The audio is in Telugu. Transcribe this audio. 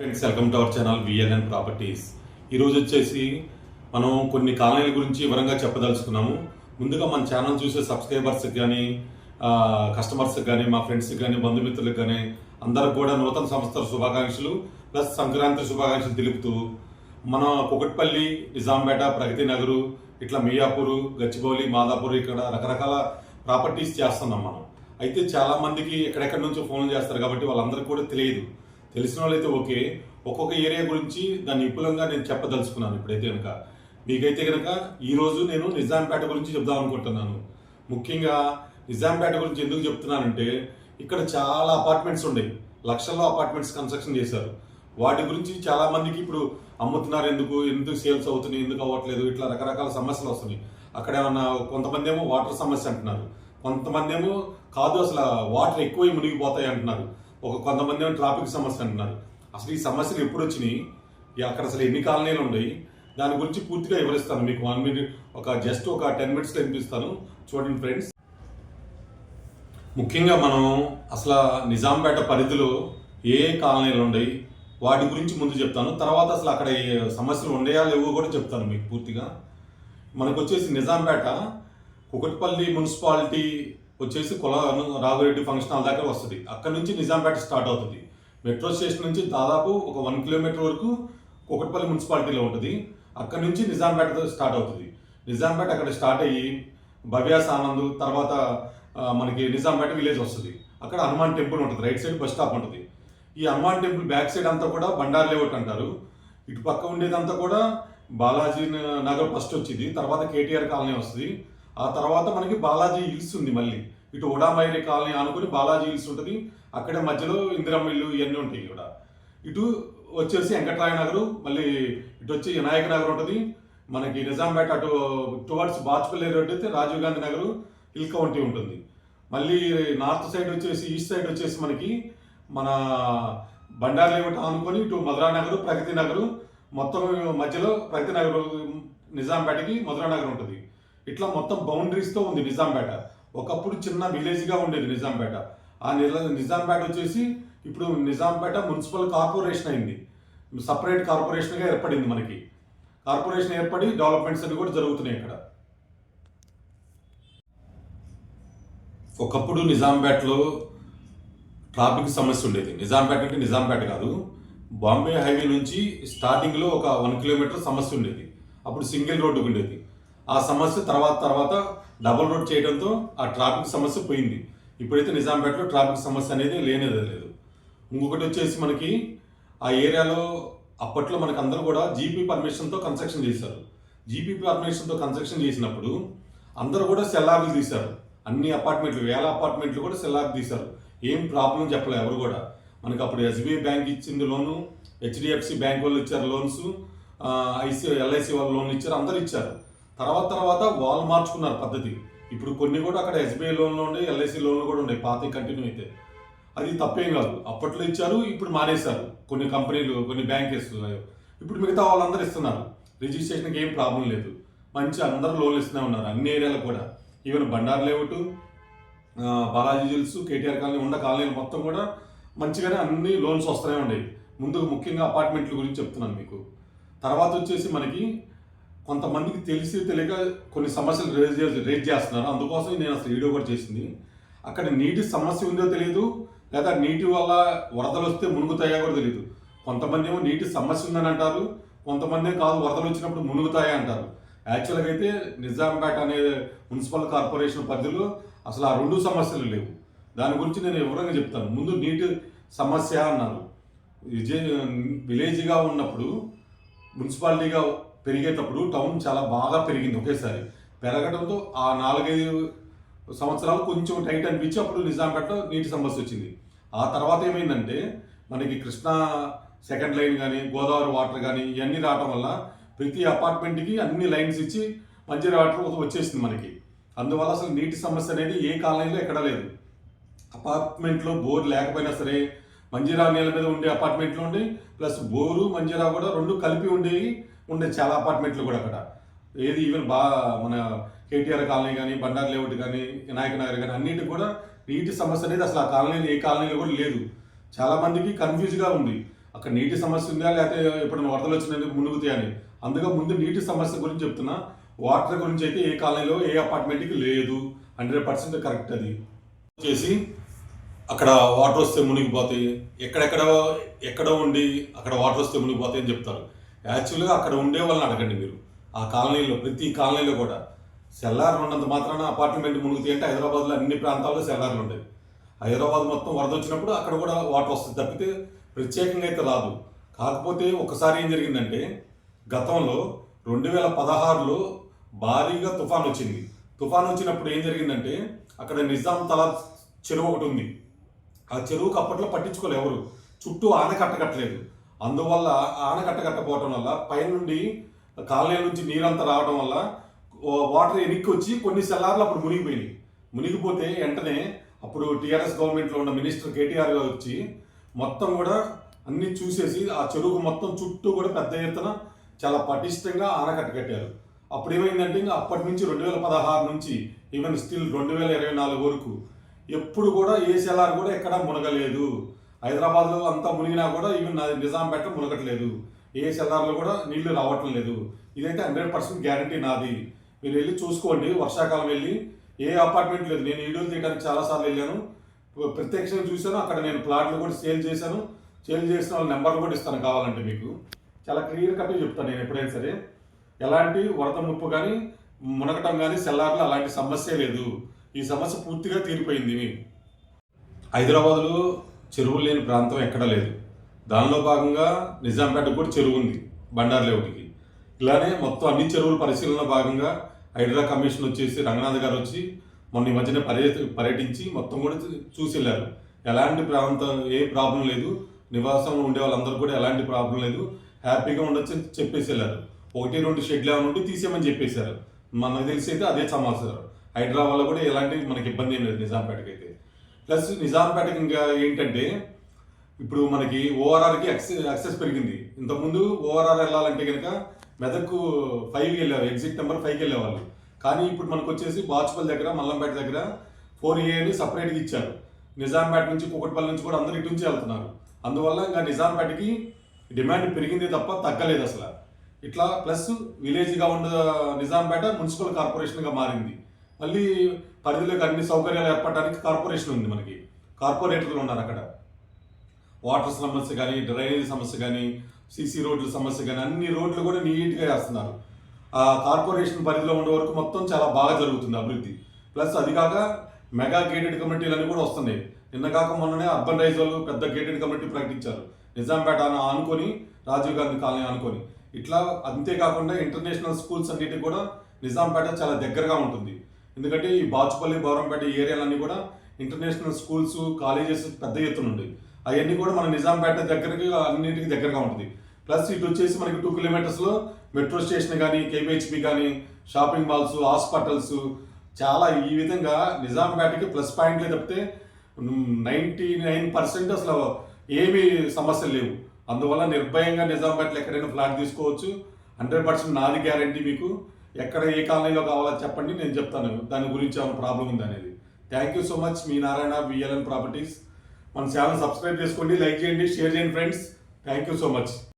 Friends welcome to our channel VLN properties ఈరోజు వచ్చేసి మనం కొన్ని కాలనీల గురించి వివరంగా చెప్పదలుచుకున్నాము. ముందుగా మన ఛానల్ చూసే సబ్స్క్రైబర్స్కి కానీ కస్టమర్స్కి కానీ మా ఫ్రెండ్స్కి కానీ బంధుమిత్రులకు కానీ అందరికి కూడా నూతన సంవత్సర శుభాకాంక్షలు ప్లస్ సంక్రాంతి శుభాకాంక్షలు తెలుపుతూ మన కుకట్పల్లి నిజాంపేట ప్రగతి నగరు ఇట్లా మియాపూరు గచ్చిబౌలి మాదాపూర్ ఇక్కడ రకరకాల ప్రాపర్టీస్ చేస్తున్నాం మనం. అయితే చాలా మందికి ఎక్కడెక్కడి నుంచో ఫోన్లు చేస్తారు కాబట్టి వాళ్ళందరికీ కూడా తెలియదు. తెలిసిన వాళ్ళైతే ఓకే. ఒక్కొక్క ఏరియా గురించి దాన్ని విపులంగా నేను చెప్పదలుచుకున్నాను ఇప్పుడైతే కనుక మీకైతే కనుక ఈరోజు నేను నిజాంపేట గురించి చెప్దాం అనుకుంటున్నాను. ముఖ్యంగా నిజాంపేట గురించి ఎందుకు చెప్తున్నానంటే ఇక్కడ చాలా అపార్ట్మెంట్స్ ఉన్నాయి లక్షల్లో అపార్ట్మెంట్స్ కన్స్ట్రక్షన్ చేశారు. వాటి గురించి చాలా మందికి ఇప్పుడు అమ్ముతున్నారు ఎందుకు ఎందుకు సేల్స్ అవుతున్నాయి ఎందుకు అవ్వట్లేదు ఇట్లా రకరకాల సమస్యలు వస్తున్నాయి. అక్కడ ఏమన్నా కొంతమంది ఏమో వాటర్ సమస్య అంటున్నారు. కొంతమంది ఏమో కాదు అసలు వాటర్ ఎక్కువ మునిగిపోతాయి అంటున్నారు. ఒక కొంతమంది ఏమో ట్రాఫిక్ సమస్య అంటున్నారు. అసలు ఈ సమస్యలు ఎప్పుడు వచ్చినాయి? అక్కడ అసలు ఎన్ని కాలనీలు ఉన్నాయి? దాని గురించి పూర్తిగా వివరిస్తాను. మీకు వన్ మినిట్ ఒక జస్ట్ ఒక టెన్ మినిట్స్లో కనిపిస్తాను చూడండి ఫ్రెండ్స్ ముఖ్యంగా మనం అసలు నిజాంపేట పరిధిలో ఏ కాలనీలు ఉన్నాయి? వాటి గురించి ముందు చెప్తాను. తర్వాత అసలు అక్కడ ఏ సమస్యలు ఉన్నాయా లేవో కూడా చెప్తాను మీకు పూర్తిగా. మనకు వచ్చేసి నిజాంపేట కుకట్పల్లి మున్సిపాలిటీ వచ్చేసి కుల రాఘురెడ్డి ఫంక్షన్ హాల్ దగ్గర వస్తుంది. అక్కడ నుంచి నిజాంపేట స్టార్ట్ అవుతుంది. మెట్రో స్టేషన్ నుంచి దాదాపు ఒక వన్ కిలోమీటర్ వరకు కుకట్పల్లి మున్సిపాలిటీలో ఉంటుంది. అక్కడ నుంచి నిజాంపేట స్టార్ట్ అవుతుంది. నిజాంపేట అక్కడ స్టార్ట్ అయ్యి భవ్యాస్ ఆనంద్ తర్వాత మనకి నిజాంపేట విలేజ్ వస్తుంది. అక్కడ హనుమాన్ టెంపుల్ ఉంటుంది. రైట్ సైడ్ బస్ స్టాప్ ఉంటుంది. ఈ హనుమాన్ టెంపుల్ బ్యాక్ సైడ్ అంతా కూడా బండార్ లేఅవుట్ అంటారు. ఇటు పక్క ఉండేదంతా కూడా బాలాజీ నగర్ ఫస్ట్ వచ్చింది. తర్వాత కేటీఆర్ కాలనీ వస్తుంది. ఆ తర్వాత మనకి బాలాజీ హిల్స్ ఉంది మళ్ళీ. ఇటు ఉడామైరి కాలనీ ఆనుకుని బాలాజీ హిల్స్ ఉంటుంది. అక్కడే మధ్యలో ఇందిరమ్మ ఇల్లు ఇవన్నీ ఉంటాయి కూడా. ఇటు వచ్చేసి వెంకటరాయ నగరు మళ్ళీ ఇటు వచ్చి వినాయక నగర్ ఉంటుంది. మనకి నిజాంపేట అటు టువర్డ్స్ బాజ్పల్లి రోడ్ అయితే రాజీవ్ గాంధీ నగరు హిల్ కౌంటీ ఉంటుంది. మళ్ళీ నార్త్ సైడ్ వచ్చేసి ఈస్ట్ సైడ్ వచ్చేసి మనకి మన బండారు లేవట ఆనుకొని ఇటు మధురా నగరు ప్రగతి నగరు. మొత్తం మధ్యలో ప్రగతి నగర్ నిజాంపేటకి మధురా నగర్ ఉంటుంది. ఇట్లా మొత్తం బౌండరీస్తో ఉంది నిజాంపేట. ఒకప్పుడు చిన్న విలేజ్గా ఉండేది నిజాంపేట. ఆ నిల నిజాంపేట వచ్చేసి ఇప్పుడు నిజాంపేట మున్సిపల్ కార్పొరేషన్ అయింది. సపరేట్ కార్పొరేషన్గా ఏర్పడింది మనకి. కార్పొరేషన్ ఏర్పడి డెవలప్మెంట్స్ అన్ని కూడా జరుగుతున్నాయి ఇక్కడ. ఒకప్పుడు నిజాంపేటలో ట్రాఫిక్ సమస్య ఉండేది. నిజాంపేట అంటే నిజాంపేట కాదు. బాంబే హైవే నుంచి స్టార్టింగ్లో ఒక వన్ కిలోమీటర్ సమస్య ఉండేది. అప్పుడు సింగిల్ రోడ్డు ఉండేది. ఆ సమస్య తర్వాత తర్వాత డబుల్ రోడ్ చేయడంతో ఆ ట్రాఫిక్ సమస్య పోయింది. ఇప్పుడైతే నిజాంపేటలో ట్రాఫిక్ సమస్య అనేది లేనేదే లేదు. ఇంకొకటి వచ్చేసి మనకి ఆ ఏరియాలో అప్పట్లో మనకు అందరూ కూడా జీపీ పర్మిషన్తో కన్స్ట్రక్షన్ చేశారు. జీపీ పర్మిషన్తో కన్స్ట్రక్షన్ చేసినప్పుడు అందరూ కూడా సెల్లార్లు తీశారు. అన్ని అపార్ట్మెంట్లు వేల అపార్ట్మెంట్లు కూడా సెల్లార్లు తీశారు. ఏం ప్రాబ్లం చెప్పలే ఎవరు కూడా. మనకి అప్పుడు ఎస్బీఐ బ్యాంక్ ఇచ్చింది లోను హెచ్డిఎఫ్సి బ్యాంక్ వాళ్ళు ఇచ్చారు లోన్స్ ఐసి ఎల్ఐసి వాళ్ళు లోన్లు ఇచ్చారు అందరు ఇచ్చారు. తర్వాత తర్వాత వాళ్ళు మార్చుకున్నారు పద్ధతి. ఇప్పుడు కొన్ని కూడా అక్కడ ఎస్బీఐ లోన్లు ఉండే ఎల్ఐసి లోన్లు కూడా ఉన్నాయి పాత కంటిన్యూ అయితే. అది తప్పేం కాదు. అప్పట్లో ఇచ్చారు ఇప్పుడు మానేశారు. కొన్ని కంపెనీలు కొన్ని బ్యాంకెస్ ఇప్పుడు మిగతా వాళ్ళందరూ ఇస్తున్నారు. రిజిస్ట్రేషన్కి ఏం ప్రాబ్లం లేదు. మంచి అందరూ లోన్లు ఇస్తూనే ఉన్నారు అన్ని ఏరియాలకు కూడా. Even Bandaru layout Balaji జిల్స్ KTR colony ఉన్న కాలనీలు మొత్తం కూడా మంచిగానే అన్ని లోన్స్ వస్తూనే ఉండేవి. ముందు ముఖ్యంగా అపార్ట్మెంట్ల గురించి చెప్తున్నాను మీకు. తర్వాత వచ్చేసి మనకి కొంతమందికి తెలిసి తెలియక కొన్ని సమస్యలు రేజ్ చే- రేజ్ చేస్తున్నారు. అందుకోసం నేను అసలు వీడియో కూడా చేసింది. అక్కడ నీటి సమస్య ఉందో తెలియదు లేదా నీటి వల్ల వరదలు వస్తే మునుగుతాయా కూడా తెలియదు కొంతమంది ఏమో నీటి సమస్య ఉందని అంటారు కొంతమంది కాదు వరదలు వచ్చినప్పుడు మునుగుతాయా అంటారు. యాక్చువల్గా అయితే నిజాంపేట అనే మున్సిపల్ కార్పొరేషన్ పరిధిలో అసలు ఆ రెండు సమస్యలు లేవు. దాని గురించి నేను వివరంగా చెప్తాను. ముందు నీటి సమస్య అన్నారు. విజయ్ విలేజ్గా ఉన్నప్పుడు మున్సిపాలిటీగా పెరిగేటప్పుడు టౌన్ చాలా బాగా పెరిగింది ఒకేసారి. పెరగడంతో ఆ నాలుగైదు సంవత్సరాలు కొంచెం టైట్ అనిపించి అప్పుడు నిజాంపేట నీటి సమస్య వచ్చింది. ఆ తర్వాత ఏమైందంటే మనకి కృష్ణా సెకండ్ లైన్ కానీ గోదావరి వాటర్ కానీ ఇవన్నీ రావడం వల్ల ప్రతి అపార్ట్మెంట్కి అన్ని లైన్స్ ఇచ్చి మంచి వాటర్ వచ్చేసింది మనకి. అందువల్ల అసలు నీటి సమస్య అనేది ఏ కాలనీలో ఎక్కడ లేదు. అపార్ట్మెంట్లో బోర్ లేకపోయినా సరే మంజీరా నీళ్ళ మీద ఉండే అపార్ట్మెంట్లో ఉండి ప్లస్ బోరు మంజీరా కూడా రెండు కలిపి ఉండేవి. ఉండే చాలా అపార్ట్మెంట్లు కూడా అక్కడ. ఏది ఈవెన్ బాగా మన కేటీఆర్ కాలనీ కానీ బండార్ లేఅవుట్ కానీ వినాయక నగర్ కానీ అన్నిటి కూడా నీటి సమస్య అనేది అసలు ఆ కాలనీలో ఏ కాలనీలో కూడా లేదు. చాలామందికి కన్ఫ్యూజ్గా ఉంది. అక్కడ నీటి సమస్య ఉందా? లేకపోతే ఎప్పుడైనా వరదలు వచ్చినందుకు మునుగుతాయి అని. అందుకే ముందు నీటి సమస్య గురించి చెప్తున్నా. వాటర్ గురించి అయితే ఏ కాలనీలో ఏ అపార్ట్మెంట్కి లేదు. హండ్రెడ్ పర్సెంట్ కరెక్ట్ అది. వచ్చేసి అక్కడ వాటర్ వస్తే మునిగిపోతాయి. ఎక్కడెక్కడ ఎక్కడ ఉండి అక్కడ వాటర్ వస్తే మునిగిపోతాయి అని చెప్తారు. యాక్చువల్గా అక్కడ ఉండే వాళ్ళని అడగండి మీరు. ఆ కాలనీలో ప్రతి కాలనీలో కూడా. సెల్లార్ ఉన్నంత మాత్రాన అపార్ట్మెంట్ మునిగితే అంటే హైదరాబాద్లో అన్ని ప్రాంతాల్లో సెల్లార్లు ఉంటాయి. హైదరాబాద్ మొత్తం వరద వచ్చినప్పుడు అక్కడ కూడా వాటర్ వస్తుంది తప్పితే ప్రత్యేకంగా అయితే రాదు. కాకపోతే ఒకసారి ఏం జరిగిందంటే గతంలో రెండు వేల పదహారులో భారీగా తుఫాన్ వచ్చింది. తుఫాన్ వచ్చినప్పుడు ఏం జరిగిందంటే అక్కడ నిజాం తలా చెరువు ఒకటి ఉంది. ఆ చెరువుకు అప్పట్లో పట్టించుకోలే ఎవరు. చుట్టూ ఆనకట్ట కట్టలేదు. అందువల్ల ఆనకట్ట కట్టపోవటం వల్ల పైనుండి కాలనీ నుంచి నీరంతా రావడం వల్ల వాటర్ ఎనిక్కి వచ్చి కొన్ని సెల్లార్లు అప్పుడు మునిగిపోయినాయి. మునిగిపోతే వెంటనే అప్పుడు టీఆర్ఎస్ గవర్నమెంట్లో ఉన్న మినిస్టర్ కేటీఆర్ గారు వచ్చి మొత్తం కూడా అన్ని చూసేసి ఆ చెరువు మొత్తం చుట్టూ కూడా పెద్ద ఎత్తున చాలా పటిష్టంగా ఆనకట్ట కట్టారు అప్పుడు ఏమైందంటే ఇంకా అప్పటి నుంచి రెండు వేల పదహారు నుంచి ఈవెన్ స్టిల్ రెండు వేల ఇరవై నాలుగు వరకు ఎప్పుడు కూడా ఏ సెలార్ కూడా ఎక్కడా మునగలేదు. హైదరాబాద్లో అంతా మునిగినా కూడా ఈవెన్ నిజాం నిజాంపేట మునగట్లేదు. ఏ సెల్లార్లో కూడా నీళ్ళు రావటం లేదు ఇదైతే హండ్రెడ్ పర్సెంట్ గ్యారంటీ నాది. మీరు వెళ్ళి చూసుకోండి. వర్షాకాలం వెళ్ళి ఏ అపార్ట్మెంట్ లేదు. నేను వీడియోలు తీయడానికి చాలాసార్లు వెళ్ళాను. ప్రత్యక్షంగా చూశాను. అక్కడ నేను ప్లాట్లు కూడా సేల్ చేశాను. సేల్ చేసిన వాళ్ళ నెంబర్లు కూడా ఇస్తాను కావాలంటే మీకు. చాలా క్లియర్ కట్గా చెప్తాను నేను ఎప్పుడైనా సరే. ఎలాంటి వరద ముప్పు కానీ మునగటం కానీ సెల్లార్లో అలాంటి సమస్య లేదు. ఈ సమస్య పూర్తిగా తీరిపోయింది. హైదరాబాద్లో చెరువులు లేని ప్రాంతం ఎక్కడా లేదు. దానిలో భాగంగా నిజాంపేట కూడా చెరువు ఉంది బండారు లేవుటికి ఇలానే మొత్తం అన్ని చెరువుల పరిశీలన భాగంగా హైడ్రా కమిషన్ వచ్చేసి రంగనాథ్ గారు వచ్చి మొన్న ఈ మధ్యన పర్య పర్యటించి మొత్తం కూడా చూసి వెళ్ళారు ఎలాంటి ప్రాంతం ఏ ప్రాబ్లం లేదు. నివాసంలో ఉండే వాళ్ళందరూ కూడా ఎలాంటి ప్రాబ్లం లేదు. హ్యాపీగా ఉండొచ్చు అని చెప్పేసి వెళ్ళారు ఒకటి రెండు షెడ్లు ఏమైనా ఉంటే తీసేయమని చెప్పేశారు. మనకు తెలిసి అయితే అదే సమాచారం. హైడ్రా కూడా ఎలాంటి మనకి ఇబ్బంది ఏం లేదు నిజాంపేటకి అయితే ప్లస్ నిజాంపేటకి ఇంకా ఏంటంటే ఇప్పుడు మనకి ఓఆర్ఆర్కి యాక్సెస్ యాక్సెస్ పెరిగింది. ఇంతకుముందు ఓఆర్ఆర్ వెళ్ళాలంటే కనుక మెదక్కు ఫైవ్కి వెళ్ళారు ఎగ్జిట్ నెంబర్ ఫైవ్కి వెళ్ళేవాళ్ళు. కానీ ఇప్పుడు మనకు వచ్చేసి బాచుపల్లి దగ్గర మల్లంపేట దగ్గర ఫోర్ ఏ అని సపరేట్గా ఇచ్చారు. నిజాంపేట నుంచి కుకట్పల్లి నుంచి కూడా అందరు ఇటు నుంచి వెళ్తున్నారు. అందువల్ల ఇంకా నిజాంపేటకి డిమాండ్ పెరిగింది తప్ప తగ్గలేదు అసలు. ఇట్లా ప్లస్ విలేజ్గా ఉన్న నిజాంపేట మున్సిపల్ కార్పొరేషన్గా మారింది. మళ్ళీ పరిధిలోకి అన్ని సౌకర్యాలు ఏర్పడడానికి కార్పొరేషన్ ఉంది మనకి. కార్పొరేటర్లు ఉన్నారు అక్కడ. వాటర్ సమస్య కానీ డ్రైనేజ్ సమస్య కానీ సీసీ రోడ్ల సమస్య కానీ అన్ని రోడ్లు కూడా నీట్గా వేస్తున్నారు ఆ కార్పొరేషన్ పరిధిలో ఉండే వరకు మొత్తం చాలా బాగా జరుగుతుంది అభివృద్ధి. ప్లస్ అది కాక మెగా గేటెడ్ కమిటీలు కూడా వస్తున్నాయి. నిన్న కాక మొన్ననే అర్బన్ రైజ్ వాళ్ళు పెద్ద గేటెడ్ కమిటీ ప్రకటించారు. నిజాంపేట అని ఆనుకొని రాజీవ్ గాంధీ కాలనీ ఆనుకొని ఇట్లా అంతేకాకుండా ఇంటర్నేషనల్ స్కూల్స్ అన్నిటికీ కూడా నిజాంపేట చాలా దగ్గరగా ఉంటుంది. ఎందుకంటే ఈ బాచుపల్లి బౌరంపేట ఈ ఏరియాలన్నీ కూడా ఇంటర్నేషనల్ స్కూల్స్ కాలేజెస్ పెద్ద ఎత్తున ఉంటాయి అవన్నీ కూడా మన నిజాంపేట దగ్గరకి అన్నిటికీ దగ్గరగా ఉంటుంది. ప్లస్ ఇటు వచ్చేసి మనకి టూ కిలోమీటర్స్లో మెట్రో స్టేషన్ కానీ కేబిహెచ్పి కానీ షాపింగ్ మాల్స్ హాస్పిటల్స్ చాలా ఈ విధంగా నిజాంపేటకి ప్లస్ పాయింట్లే తప్పితే నైంటీ నైన్ పర్సెంట్ అసలు ఏమీ సమస్యలు లేవు. అందువల్ల నిర్భయంగా నిజాంపేటలో ఎక్కడైనా ఫ్లాట్ తీసుకోవచ్చు. హండ్రెడ్ పర్సెంట్ నాది గ్యారంటీ మీకు. ఎక్కడ ఏ కాలనీలో కావాలో చెప్పండి నేను చెప్తాను. దాని గురించి ఏమైనా ప్రాబ్లం ఉంది అనేది. థ్యాంక్ యూ సో మచ్ మీ నారాయణ విఎల్ఎన్ ప్రాపర్టీస్ మన ఛానల్ సబ్స్క్రైబ్ చేసుకోండి లైక్ చేయండి షేర్ చేయండి friends thank you so much